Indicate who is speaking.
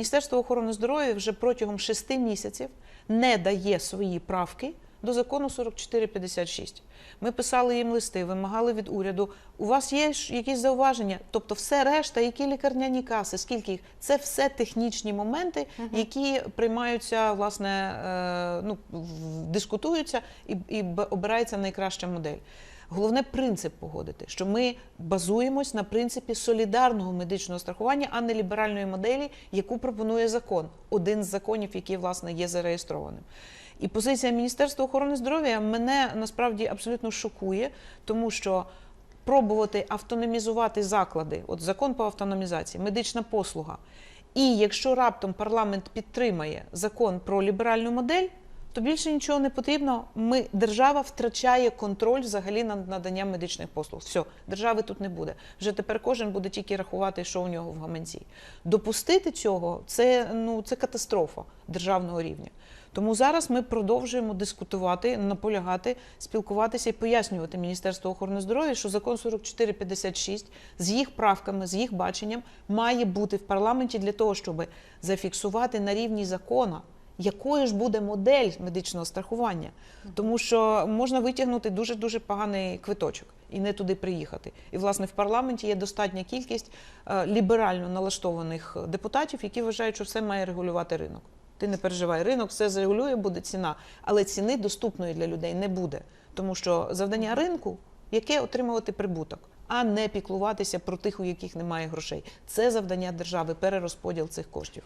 Speaker 1: Міністерство охорони здоров'я вже протягом шести місяців не дає свої правки до закону 4456. Ми писали їм листи, вимагали від уряду. У вас є якісь зауваження? Тобто, все решта, які лікарняні каси, скільки їх, це все технічні моменти, які приймаються, власне, е, ну, дискутуються і, і обирається найкраща модель. Головне принцип погодити, що ми базуємось на принципі солідарного медичного страхування, а не ліберальної моделі, яку пропонує закон, один з законів, який власне є зареєстрованим. І позиція Міністерства охорони здоров'я мене насправді абсолютно шокує, тому що пробувати автономізувати заклади, от закон по автономізації, медична послуга. І якщо раптом парламент підтримає закон про ліберальну модель, то більше нічого не потрібно. Ми держава втрачає контроль взагалі над наданням медичних послуг. Все, держави тут не буде. Вже тепер кожен буде тільки рахувати, що у нього в гаманці. Допустити цього це ну це катастрофа державного рівня. Тому зараз ми продовжуємо дискутувати, наполягати, спілкуватися і пояснювати Міністерству охорони здоров'я, що закон 4456 з їх правками, з їх баченням має бути в парламенті для того, щоб зафіксувати на рівні закона якою ж буде модель медичного страхування, тому що можна витягнути дуже дуже поганий квиточок і не туди приїхати. І власне в парламенті є достатня кількість е, ліберально налаштованих депутатів, які вважають, що все має регулювати ринок. Ти не переживай, ринок все зарегулює, буде ціна, але ціни доступної для людей не буде, тому що завдання ринку яке отримувати прибуток, а не піклуватися про тих, у яких немає грошей. Це завдання держави, перерозподіл цих коштів.